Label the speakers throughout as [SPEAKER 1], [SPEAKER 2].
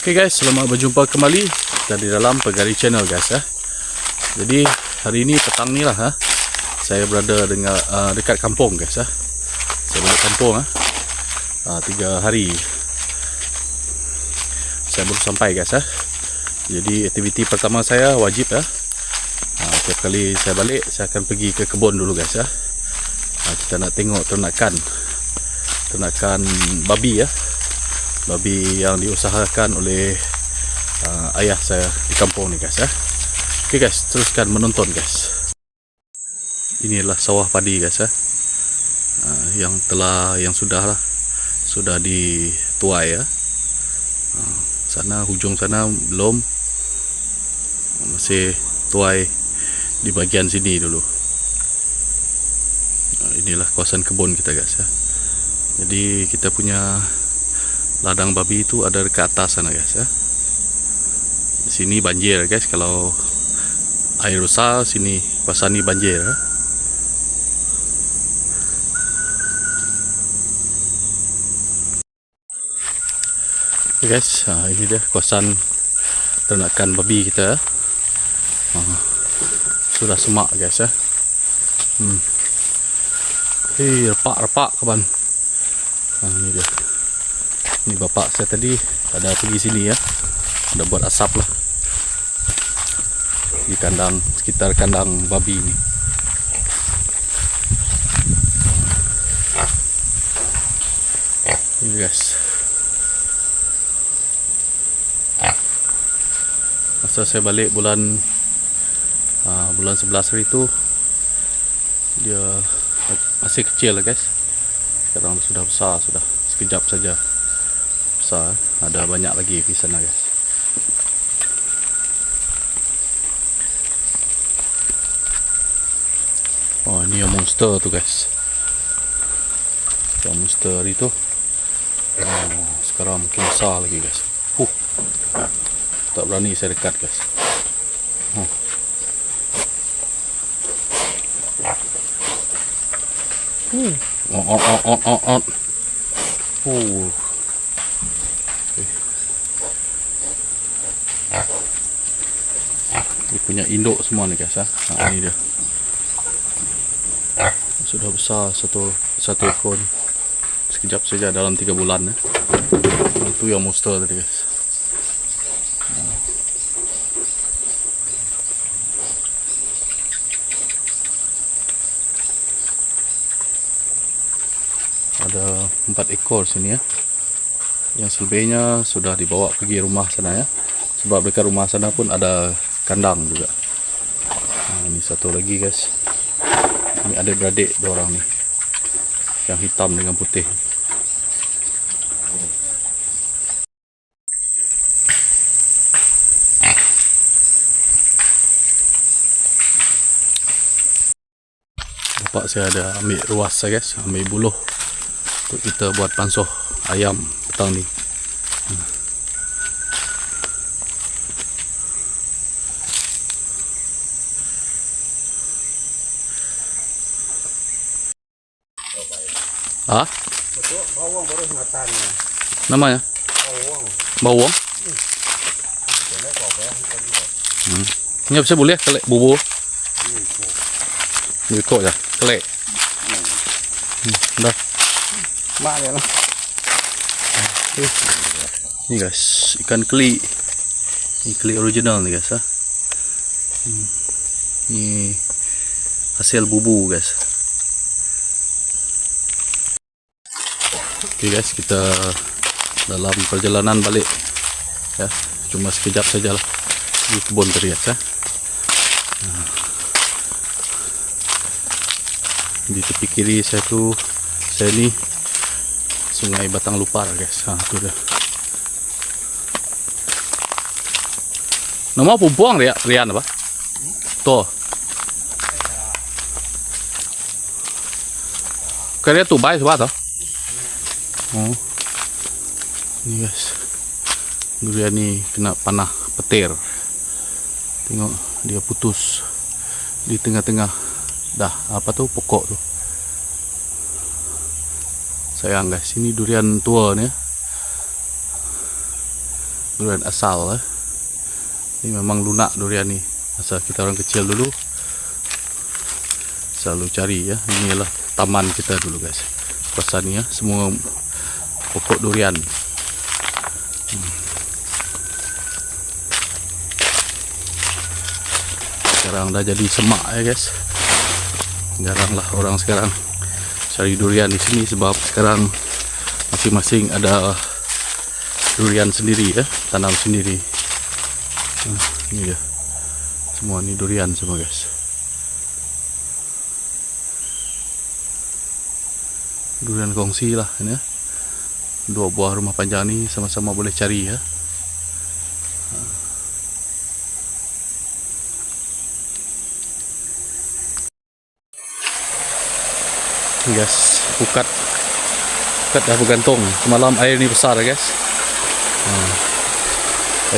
[SPEAKER 1] Okay guys, selamat berjumpa kembali kita di dalam Pegari Channel guys ya. Jadi hari ini petang ni lah ha. Saya berada dengan uh, dekat kampung guys ya. Saya balik kampung ha. Uh, tiga hari saya baru sampai guys ya. Jadi aktiviti pertama saya wajib ya. Uh, setiap kali saya balik saya akan pergi ke kebun dulu guys ya. Uh, kita nak tengok ternakan ternakan babi ya babi yang diusahakan oleh uh, ayah saya di kampung ni guys ya. Okey guys, teruskan menonton guys. Inilah sawah padi guys ya. Uh, yang telah yang sudah lah sudah dituai ya. Uh, sana hujung sana belum masih tuai di bagian sini dulu. Uh, inilah kawasan kebun kita guys ya. Jadi kita punya ladang babi itu ada dekat atas sana guys ya. Di sini banjir guys kalau air besar sini kawasan ni banjir ya. Okay guys, ha, ini dia kawasan ternakan babi kita. Ha, sudah semak guys ya. Hmm. Hei, repak-repak kawan. Ha, ini dia. Ni bapak saya tadi ada pergi sini ya. Ada buat asap lah. Di kandang sekitar kandang babi ni. Ini guys. Masa saya balik bulan uh, bulan 11 hari tu dia masih kecil lah guys. Sekarang sudah besar sudah. Sekejap saja besar ada banyak lagi di sana guys oh ini yang monster tu guys yang monster itu oh, sekarang mungkin besar lagi guys huh. tak berani saya dekat guys huh. Hmm. On, on, on, on, on, on. Oh. Punya induk semua ni guys ha. ha ini dia. Sudah besar satu satu ekor ni. Sekejap saja dalam 3 bulan eh. Itu yang monster tadi guys. Ada empat ekor sini ya. Yang selebihnya sudah dibawa pergi rumah sana ya. Sebab dekat rumah sana pun ada kandang juga. Nah, ini satu lagi guys. Ini ada beradik dua orang ni. Yang hitam dengan putih. Bapak saya ada ambil ruas guys, ambil buluh untuk kita buat pansuh ayam petang ni. Ah?
[SPEAKER 2] Betul, bawang baru matanya.
[SPEAKER 1] Namanya?
[SPEAKER 2] Bawang.
[SPEAKER 1] Bawang?
[SPEAKER 2] Apa?
[SPEAKER 1] Hmm. Ini bisa boleh kelek bubur. Ini kok ya, kelek. Hmm. Dah.
[SPEAKER 2] Mak dia lah.
[SPEAKER 1] Ni guys, ikan keli. Ni keli original ni guys ha. Hmm. Ni hasil bubu guys. Okay guys, kita dalam perjalanan balik. Ya, cuma sekejap sajalah di kebun guys ya. Hmm. Di tepi kiri saya tu saya ni Sungai Batang Lupar guys. Ha tu dia. Nama perempuan dia Rian apa? Tu. Kerja tu baik sebab tu. Oh. Ni guys. Durian ni kena panah petir. Tengok dia putus di tengah-tengah dah apa tu pokok tu. Sayang guys, ini durian tua ni. ya. durian asal eh. Ini memang lunak durian ni. Masa kita orang kecil dulu selalu cari ya. Ini ialah taman kita dulu guys. Kawasan ni ya, semua pokok durian. Sekarang dah jadi semak ya guys. Jaranglah orang sekarang cari durian di sini sebab sekarang masing-masing ada durian sendiri ya, tanam sendiri. Hmm, ini dia. Semua ni durian semua guys. Durian kongsi lah ini ya. Dua buah rumah panjang ni sama-sama boleh cari ya. Guys, pukat pukat dah bergantung. Semalam air ni besar ya guys. Ha.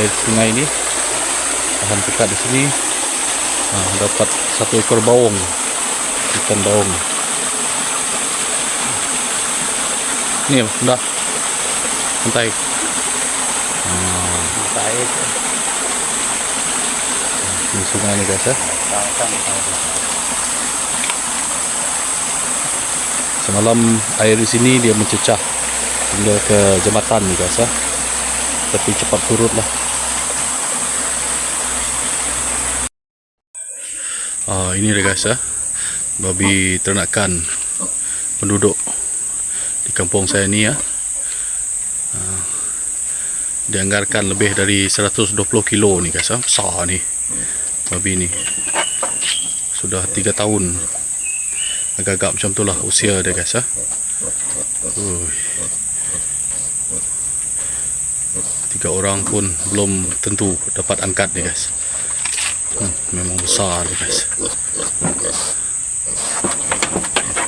[SPEAKER 1] Air sungai ni tahan pukat di sini. Ha, dapat satu ekor bawang. Ikan bawang. Ni dah. Santai.
[SPEAKER 2] Baik.
[SPEAKER 1] Ni sungai ni guys ya. Semalam air di sini dia mencecah hingga ke jembatan ni guys ya. Tapi cepat surut lah. Ah, ini dia guys ya. Babi ternakan penduduk di kampung saya ni ya. Dianggarkan lebih dari 120 kilo ni guys ya. Besar ni babi ni. Sudah 3 tahun agak-agak macam tu lah usia dia guys ya. Ui. Tiga orang pun belum tentu dapat angkat ni guys. Hmm, memang besar ni guys.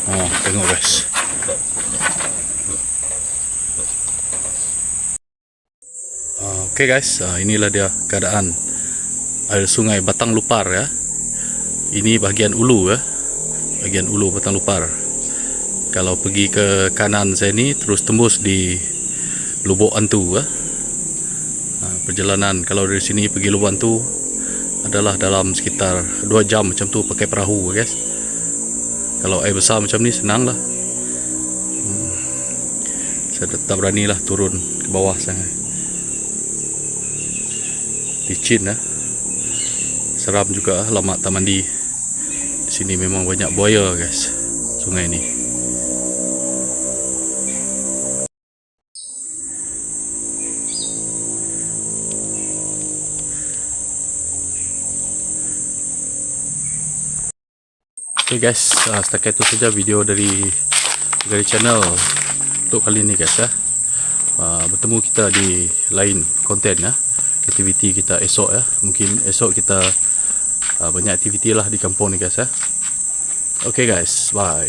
[SPEAKER 1] Oh, tengok guys. Okay guys, ah, inilah dia keadaan air sungai Batang Lupar ya. Ini bahagian ulu ya bahagian ulu Batang Lupar. Kalau pergi ke kanan saya ni terus tembus di Lubuk Antu eh. Ha, perjalanan kalau dari sini pergi Lubuk Antu adalah dalam sekitar 2 jam macam tu pakai perahu guys. Kalau air besar macam ni senang lah. Hmm. Saya tak berani lah turun ke bawah sangat. Licin lah. Seram juga lah, lama tak mandi. Di sini memang banyak buaya guys. Sungai ni. Okay guys, uh, setakat itu saja video dari dari channel untuk kali ini guys ya. Uh, bertemu kita di lain konten ya aktiviti kita esok ya. Mungkin esok kita uh, banyak aktiviti lah di kampung ni guys ya. Okay guys, bye.